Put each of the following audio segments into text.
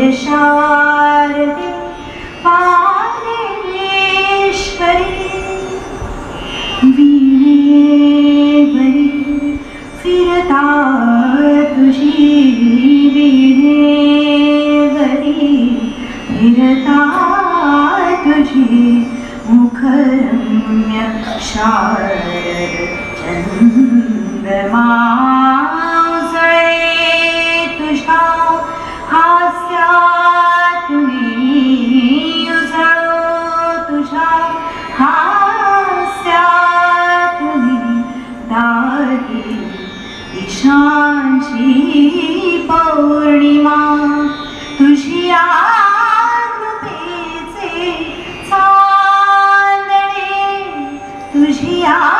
जय शारदे वागेश्वरी वीणेवरी फिरता तुझी वीणेवरी फिरता तुझी मुखरम्य शारद चंद्रमा तुझा हा हास्यात पौर्णिमा. तुझी कृपेचे चांदणे तुझी कृपेचे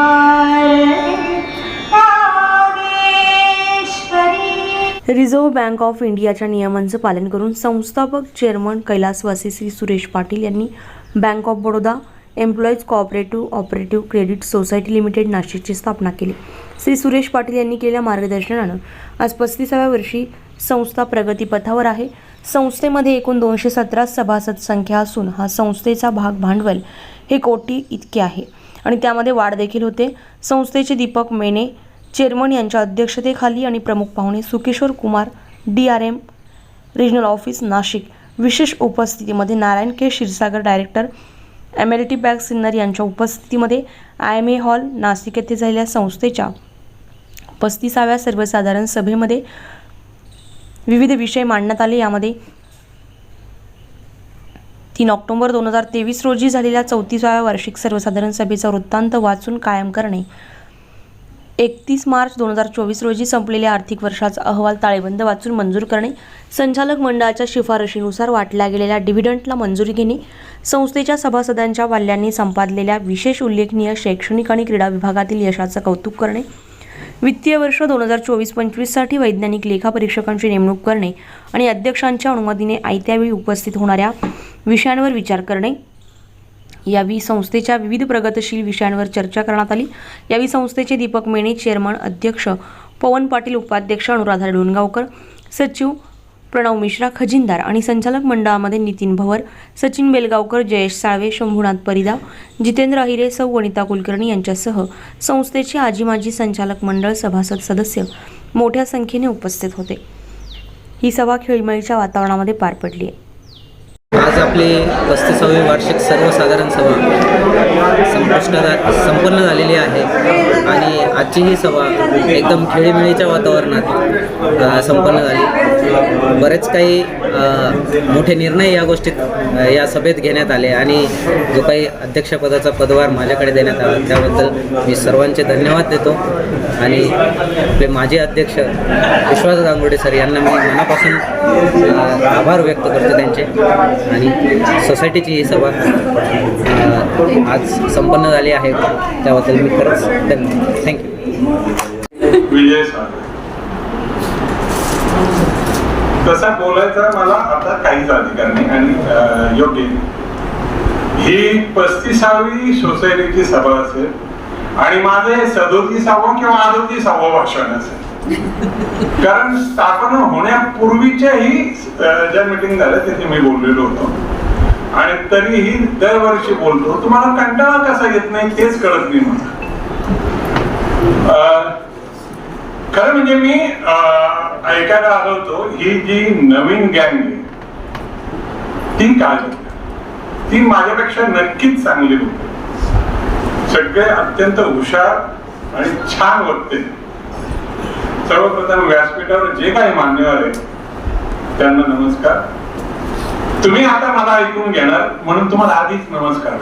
रिझर्व्ह बँक ऑफ इंडियाच्या नियमांचं पालन करून संस्थापक चेअरमन कैलासवासी श्री सुरेश पाटील यांनी bank of Baroda employees cooperative operative credit society limited नाशिकची स्थापना केली. श्री सुरेश पाटील यांनी केलेल्या मार्गदर्शनानं आज पस्तीसाव्या वर्षी संस्था प्रगतीपथावर आहे. संस्थेमध्ये एकूण दोनशे सतरा सभासद संख्या असून हा संस्थेचा भाग भांडवल हे कोटी इतके आहे. आणि त्यामध्ये वाढ देखील होते. संस्थेचे दीपक मेने चेअरमन यांच्या अध्यक्षतेखाली आणि प्रमुख पाहुणे Sukeshwar Kumar D R M regional office Nashik. विशेष उपस्थितीमध्ये Narayan K. Kshirsagar director M L T Sinnar यांच्या उपस्थितीमध्ये I M A hall Nashik येथे झालेल्या संस्थेच्या पस्तीसाव्या सर्वसाधारण सभेमध्ये विविध विषय मांडण्यात आले. यामध्ये तीन ऑक्टोबर दोन हजार तेवीस रोजी झालेल्या चौतीसाव्या वार्षिक सर्वसाधारण सभेचा वृत्तांत वाचून कायम करणे एकतीस मार्च दोन हजार चोवीस रोजी संपलेल्या आर्थिक वर्षाचा अहवाल ताळेबंद वाचून मंजूर करणे संचालक मंडळाच्या शिफारशीनुसार वाटल्या गेलेल्या डिव्हिडंटला मंजुरी घेणे संस्थेच्या सभासदांच्या वाल्यांनी संपादलेल्या विशेष उल्लेखनीय शैक्षणिक आणि क्रीडा विभागातील यशाचं कौतुक करणे वित्तीय वर्ष दोन हजार चोवीस पंचवीससाठी वैज्ञानिक लेखापरीक्षकांची नेमणूक करणे आणि अध्यक्षांच्या अनुमतीने आयत्यावेळी उपस्थित होणाऱ्या विषयांवर विचार करणे यावेळी संस्थेच्या विविध प्रगतशील विषयांवर चर्चा करण्यात आली. यावेळी संस्थेचे दीपक मेणे चेअरमन अध्यक्ष पवन पाटील उपाध्यक्ष अनुराधा डोणगावकर सचिव प्रणव मिश्रा खजिनदार आणि संचालक मंडळामध्ये नितीन भवर सचिन बेलगावकर जयेश साळवे शंभूनाथ परिदा जितेंद्र अहिरे सौ वनिता कुलकर्णी यांच्यासह संस्थेचे आजी माजी संचालक मंडळ सभासद सदस्य मोठ्या संख्येने उपस्थित होते. ही सभा खेळीमेळीच्या वातावरणामध्ये पार पडली आहे आज आपली पस्तीसावी वार्षिक सर्वसाधारण सभा संपुष्टात संपन्न झालेली आहे. आणि आजची ही सभा एकदम खेळीमेळीच्या वातावरणात संपन्न झाली. बरेच काही मोठे निर्णय या गोष्टीत या सभेत घेण्यात आले आणि जो काही अध्यक्षपदाचा पदभार माझ्याकडे देण्यात आला त्याबद्दल मी सर्वांचे धन्यवाद देतो. आणि आपले माजी अध्यक्ष विश्वास गांगुडे सर यांना मी मनापासून आभार व्यक्त करतो त्यांचे. आणि सोसायटीची ही सभा आज संपन्न झाली आहे. त्याबद्दल मी खरंच धन्यवाद थँक्यू विजय तसा बोलायचा मला आता काहीच अधिकार नाही आणि योग्य ही पस्तीसावी सोसायटीची सभा असेल आणि माझं हे सदोतीसावं किंवा अडोतीसावं भाषण असेल. कारण स्थापना होण्यापूर्वीच्याही ज्या मिटिंग झाल्या तिथे मी बोललेलो होतो. आणि तरीही दरवर्षी बोलतो. तुम्हाला कंटाळा कसा येत नाही तेच कळत नाही मला. खरं म्हणजे मी अं, ऐकायला आलो होतो ही जी नवीन गँग आहे ती काय ती माझ्यापेक्षा नक्कीच चांगली होती. सगळे अत्यंत हुशार आणि छान वाटते. सर्वप्रथम व्यासपीठावर जे काही मान्यवर आहे त्यांना नमस्कार. तुम्ही आता मला ऐकून घेणार म्हणून तुम्हाला आधीच नमस्कार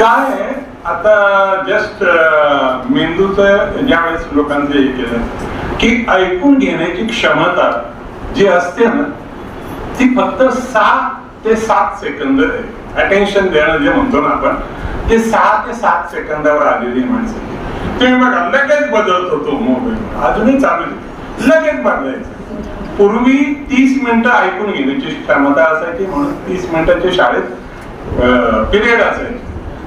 काय आहे, आता जस्ट मेंदूचं ज्यावेळेस लोकांचं हे केलं की ऐकून घेण्याची क्षमता जी असते ना ती फक्त सात ते सात सेकंद आहे. अटेन्शन देणं जे म्हणतो ना आपण ते सहा ते सात सेकंदावर आलेली माणसं. तुम्ही बघा लगेच बदलत होतो मोबाईल. अजूनही चालू आहे. लगेच बदलायचं. पूर्वी तीस मिनिटं ऐकून घेण्याची क्षमता असायची म्हणून तीस मिनिटाच्या शाळेत पिरियड असायची.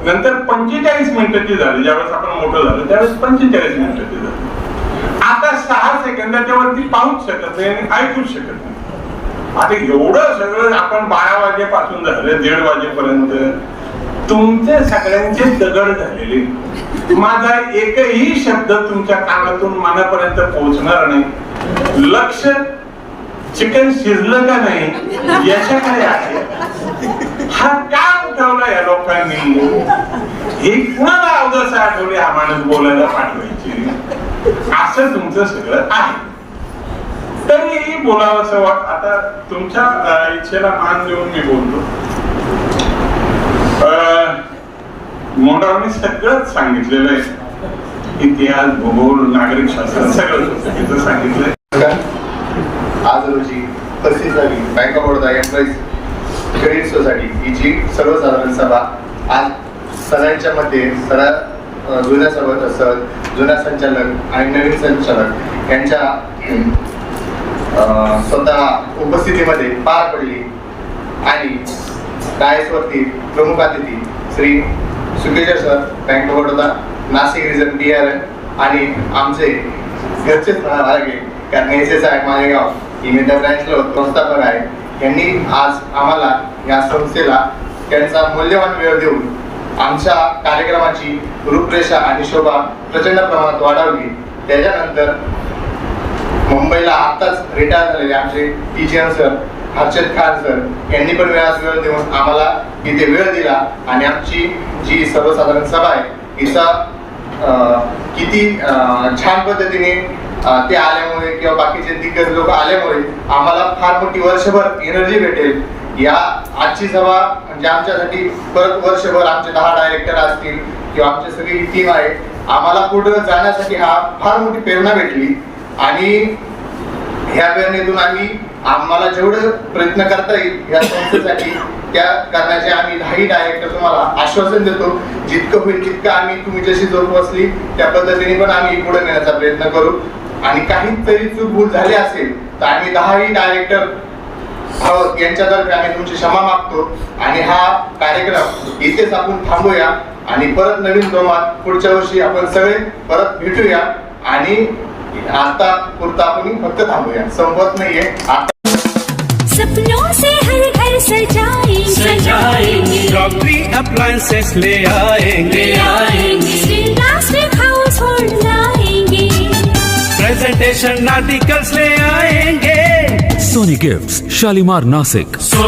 नंतर पंचेचाळीस मिनिटाची झाली. ज्यावेळेस आपण मोठं झालं त्यावेळेस पंचेचाळीस मिनिटाची झाली. आता सहा सेकंदाच्या वरती पाहूच शकत नाही आणि ऐकूच शकत नाही. आता एवढं सगळं आपण बारा वाजेपासून झालं दीड वाजेपर्यंत. तुमचे सगळ्यांचे दगड झालेले. माझा एकही शब्द तुमच्या कानातून मनापर्यंत पोहोचणार नाही. लक्ष चिकन शिजलं का नाही याच्याकडे आहे. हा का उठवला या लोकांनी? हे कुणाला अवघड आठवले हा माणूस बोलायला पाठवायची? असं तुमचं सगळं आहे. तरीही बोलावं असं वाट आता तुमच्या इच्छेला मान देऊन मी बोलतो अं, सगळंच सांगितलेलं आहे. इतिहास भूगोल नागरिक शास्त्र सगळं सांगितलंय. आज रोजी पस्तीसावी bank of Baroda employees credit society हिची सर्वसाधारण सभा आज सरांच्या मध्ये सरा जुन्या सभा सह जुन्या संचालक आणि नवीन संचालक यांच्या स्वतः उपस्थितीमध्ये पार पडली आणि डायसवरती प्रमुख अतिथी Shri Sukeshar sir bank of Baroda Nashik region D R आणि आमचे घरचेच म्हणावं कारण एस एस आय मालेगाव ही ब्रँचला संस्थापक आहे. यांनी आज आम्हाला या संस्थेला त्यांचा मूल्यवान वेळ देऊन आमच्या कार्यक्रमाची रूपरेषा आणि शोभा प्रचंड प्रमाणात वाढवली. त्याच्यानंतर मुंबईला आत्ताच रिटायर झालेले आमचे teacher sir Harshad Khan sir यांनी पण वेळास वेळ देऊन आम्हाला इथे वेळ दिला आणि आमची जी सर्वसाधारण सभा आहे हिचा अं, किती छान पद्धतीने ते आल्यामुळे किंवा बाकीचे दिग्गज लोक आल्यामुळे आम्हाला फार मोठी वर्षभर एनर्जी भेटेल. या आजची सभा म्हणजे आमच्यासाठी परत वर्षभर आमचे दहा डायरेक्टर असतील किंवा आमची सगळी टीम आहे आम्हाला पुढे जाण्यासाठी हा फार मोठी प्रेरणा भेटली. आणि ह्या प्रेरणेतून आम्ही आम्हाला जेवढं प्रयत्न करता येईल या संस्थेसाठी त्या करण्याचे आम्ही दहाही डायरेक्टर तुम्हाला आश्वासन देतो. जितकं होईल तितकं आम्ही तुम्ही जशी जोप बसली त्या पद्धतीने पण आम्ही पुढे नेण्याचा प्रयत्न करू. आणि काहीतरी चूक भूल झाली असेल तर आम्ही दहाही डायरेक्टर हो, यांच्यातर्फे आम्ही तुमची क्षमा मागतो. आणि हा कार्यक्रम इथेच आपण थांबूया. आणि परत नवीन जोमात पुढच्या वर्षी आपण सगळे परत भेटूया. आणि आता पुरता आपण फक्त थांबूया. संपत नाहीये. आता सपनों से हर घर सजाएँगे. सजाएँगे. क्रॉकरी अप्लायंसेस ले आएँगे. आएँगे. प्लास्टिक हाउस होल्ड लाएँगे. प्रेजेंटेशन आर्टिकल्स ले आएँगे. Sony Gifts, Shalimar Nasik. So